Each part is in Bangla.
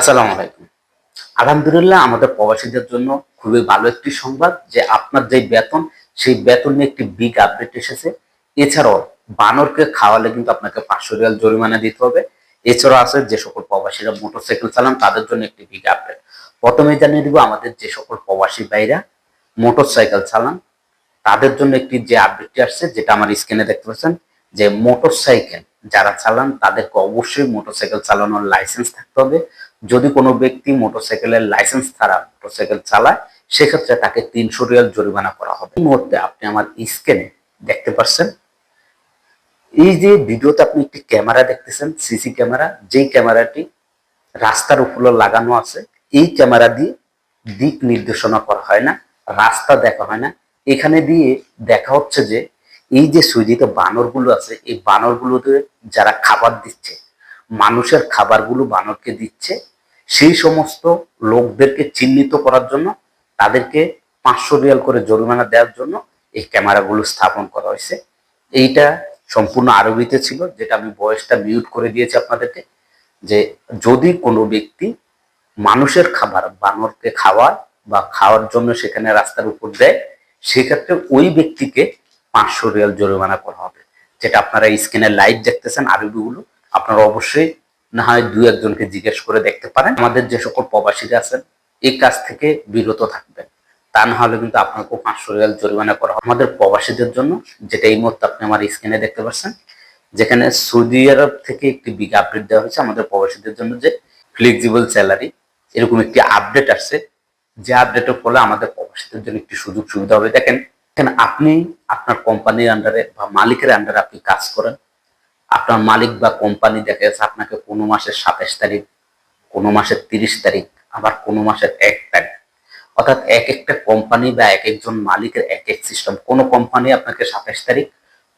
আসসালামু আলাইকুম। আলহামদুলিল্লাহ, আমাদের প্রবাসীদের জন্য খুবই ভালো একটি সংবাদ যে আপনার যে বেতন, সেই বেতন নিয়ে একটি বিগ আপডেট এসেছে। এছাড়াও বানরকে খাওয়ালে কিন্তু আপনাকে পাঁচশো রিয়াল জরিমানা দিতে হবে। এছাড়াও আছে যে সকল প্রবাসীরা মোটরসাইকেল চালান, তাদের জন্য একটি বিগ আপডেট প্রথমে জানিয়ে দিব আমাদের যে সকল প্রবাসী ভাইরা মোটরসাইকেল চালান, তাদের জন্য একটি যে আপডেটটি আসছে, যেটা আমার স্ক্রিনে দেখতে পাচ্ছেন, যে মোটরসাইকেল যারা চালান, তাদেরকে অবশ্যই মোটরসাইকেল চালানোর লাইসেন্স থাকতে হবে। যদি কোনো ব্যক্তি মোটরসাইকেলের লাইসেন্স ছাড়া মোটরসাইকেল চালায়, সেক্ষেত্রে তাকে তিনশো রিয়াল জরিমানা করা হবে। এই মুহূর্তে আপনি আমার স্ক্রিনে দেখতে পাচ্ছেন, এই যে ভিডিওতে আপনি একটি ক্যামেরা দেখতেছেন, সিসি ক্যামেরা, যেই ক্যামেরাটি রাস্তার উপরে লাগানো আছে, এই ক্যামেরা দিয়ে দিক নির্দেশনা করা হয় না, রাস্তা দেখা হয় না। এখানে দিয়ে দেখা হচ্ছে যে, এই যে সুইজিতে বানরগুলো আছে, এই বানরগুলোতে যারা খাবার দিচ্ছে, মানুষের খাবারগুলো বানরকে দিচ্ছে সেই সমস্ত লোকদেরকে চিহ্নিত করার জন্য, তাদেরকে পাঁচশো রিয়াল করে জরিমানা দেওয়ার জন্য এই ক্যামেরাগুলো স্থাপন করা হয়েছে। এইটা সম্পূর্ণ আরবিতে ছিল, যেটা আমি বয়সটা মিউট করে দিয়েছি আপনাদেরকে, যে যদি কোনো ব্যক্তি মানুষের খাবার, বানরকে খাওয়ার বা খাওয়ার জন্য সেখানে রাস্তার উপর দেয়, সেক্ষেত্রে ওই ব্যক্তিকে পাঁচশো রিয়াল জরিমানা করা হবে। যেটা আপনারা স্ক্রিনে লাইভ দেখতেছেন আরবিগুলো, আপনারা অবশ্যই না হয় দু একজনকে জিজ্ঞেস করে দেখতে পারেন। আমাদের যে সকল প্রবাসীরা আছেন, এই কাজ থেকে বিরত থাকবেন। তা না হলে কিন্তু আপনাকেও পাঁচশো রিয়াল জরিমানা করা আমাদের প্রবাসীদের জন্য যেটা এই মুহূর্তে আপনি আমার স্ক্রিনে দেখতে পাচ্ছেন, যেখানে সৌদি আরব থেকে একটি বিগ আপডেট দেওয়া হয়েছে আমাদের প্রবাসীদের জন্য যে ফ্লেক্সিবল স্যালারি এরকম একটি আপডেট আসছে। যে আপডেটের ফলে আমাদের প্রবাসীদের জন্য একটি সুযোগ সুবিধা হবে। দেখেন আপনি আপনার কোম্পানির আন্ডারে বা মালিকের আন্ডারে আপনি কাজ করেন। আপনার মালিক বা কোম্পানি দেখা যাচ্ছে আপনাকে কোনো মাসের সাতাশ তারিখ, কোনো মাসের তিরিশ তারিখ, আবার কোনো মাসের এক তারিখ। অর্থাৎ এক একটা কোম্পানি বা এক একজন মালিকের এক এক সিস্টেম। কোনো কোম্পানি আপনাকে সাতাশ তারিখ,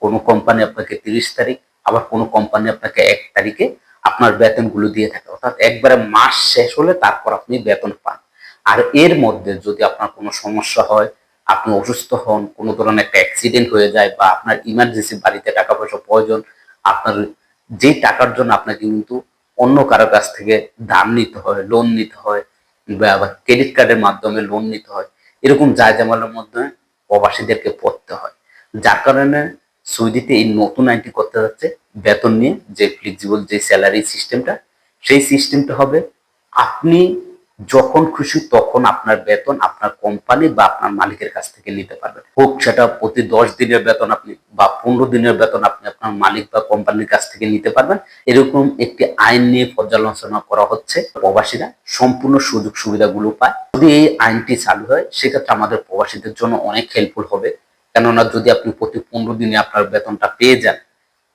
কোনো কোম্পানি আপনাকে তিরিশ তারিখ, আবার কোনো কোম্পানি আপনাকে এক তারিখে আপনার বেতনগুলো দিয়ে থাকে। অর্থাৎ একবারে মাস শেষ হলে তারপর আপনি বেতন পান। আর এর মধ্যে যদি আপনার কোনো সমস্যা হয়, আপনি অসুস্থ হন, কোনো ধরনের একটা অ্যাক্সিডেন্ট হয়ে যায় বা আপনার ইমার্জেন্সি বাড়িতে টাকা পয়সা প্রয়োজন আপনার যে টাকার জন্য আপনাকে কিন্তু অন্য কারও কাছ থেকে ধার নিতে হয় লোন নিতে হয় বা ক্রেডিট কার্ডের মাধ্যমে লোন নিতে হয়, এরকম যায় জামালের মধ্যে প্রবাসীদেরকে পড়তে হয়। যার কারণে সৌদিতে এই নতুন আইনটি করতে যাচ্ছে, বেতন নিয়ে যে ফ্লেক্সিবল যে স্যালারি সিস্টেমটা সেই সিস্টেমটা হবে আপনি যখন খুশি তখন আপনার বেতন আপনার কোম্পানি বা আপনার মালিকের কাছ থেকে নিতে পারবেন। হোক সেটা প্রতি দশ দিনের বেতন আপনি বা পনেরো দিনের বেতন আপনি আপনার মালিক বা কোম্পানির কাছ থেকে নিতে পারবেন। এরকম একটি আইন নিয়ে পর্যালোচনা করা হচ্ছে। প্রবাসীরা সম্পূর্ণ সুযোগ সুবিধাগুলো পায়। যদি এই আইনটি চালু হয়, সেক্ষেত্রে আমাদের প্রবাসীদের জন্য অনেক হেল্পফুল হবে। কেননা যদি আপনি প্রতি পনেরো দিনে আপনার বেতনটা পেয়ে যান,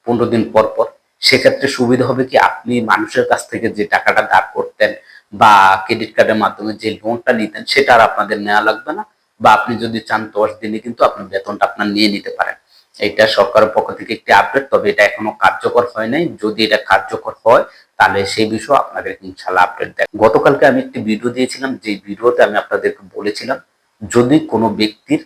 পনেরো দিন পর পর, সেক্ষেত্রে সুবিধা হবে কি আপনি মানুষের কাছ থেকে যে টাকাটা ধার করতেন বা ক্রেডিট কার্ডের মাধ্যমে যে লোনটা নিতেন সেটা আর আপনাদের নেওয়া লাগবে না বা আপনি যদি চান দশ দিনে কিন্তু আপনার বেতনটা আপনার নিয়ে নিতে পারেন। এটা সরকারের পক্ষ থেকে একটি আপডেট তবে এটা এখনও কার্যকর হয় নাই। যদি এটা কার্যকর হয়, তাহলে সেই বিষয়ে আপনাদের ইনশাল্লাহ আপডেট দেয় গতকালকে আমি একটি ভিডিও দিয়েছিলাম যে ভিডিওতে আমি আপনাদেরকে বলেছিলাম, যদি কোনো ব্যক্তির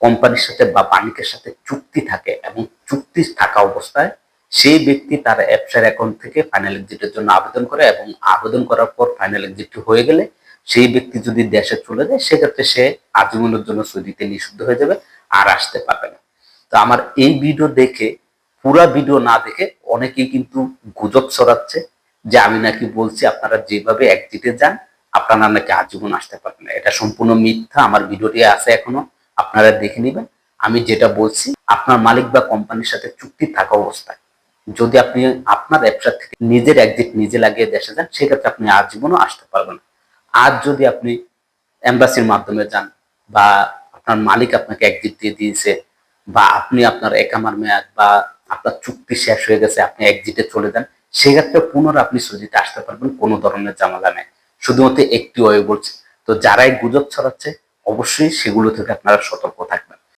কোম্পানির সাথে বা মালিকের সাথে চুক্তি থাকে এবং চুক্তি থাকা অবস্থায় সেই ব্যক্তি তার অ্যাপসার অ্যাকাউন্ট থেকে ফাইনাল এক্সিটের জন্য আবেদন করে এবং আবেদন করার পর ফাইনাল এক্সিট হয়ে গেলে সেই ব্যক্তি যদি দেশে চলে যায়, সেক্ষেত্রে সে আজীবনের জন্য সৌদিতে নিষিদ্ধ হয়ে যাবে আর আসতে পারবে না। তো আমার এই ভিডিও দেখে, পুরা ভিডিও না দেখে অনেকেই কিন্তু গুজব ছড়াচ্ছে যে আমি নাকি বলছি আপনারা যেভাবে একজিটে যান, আপনারা নাকি আজীবন আসতে পারবেন না। এটা সম্পূর্ণ মিথ্যা, আমার ভিডিওটি আছে এখনও, আপনারা দেখে নেবেন। আমি যেটা বলছি, আপনার মালিক বা কোম্পানির সাথে চুক্তি থাকা অবস্থায়। যদি আপনি আপনার ব্যবসা থেকে নিজের একদিক নিজে লাগিয়ে দেশে যান, সেক্ষেত্রে আপনি আজীবনও আসতে পারবেন আজ যদি আপনি এম্বাসির মাধ্যমে যান বা আপনার মালিক আপনাকে একদিক দিয়ে দিয়েছে বা আপনি আপনার একামার মেয়াদ বা আপনার চুক্তি শেষ হয়ে গেছে, আপনি একজিটে চলে যান, সেক্ষেত্রে পুনর আপনি সুজিতে আসতে পারবেন, কোনো ধরনের জামালা নেই। শুধুমাত্র একটি ওয়ে বলছে। তো যারাই গুজব ছড়াচ্ছে, অবশ্যই সেগুলো থেকে আপনারা সতর্ক থাকবেন।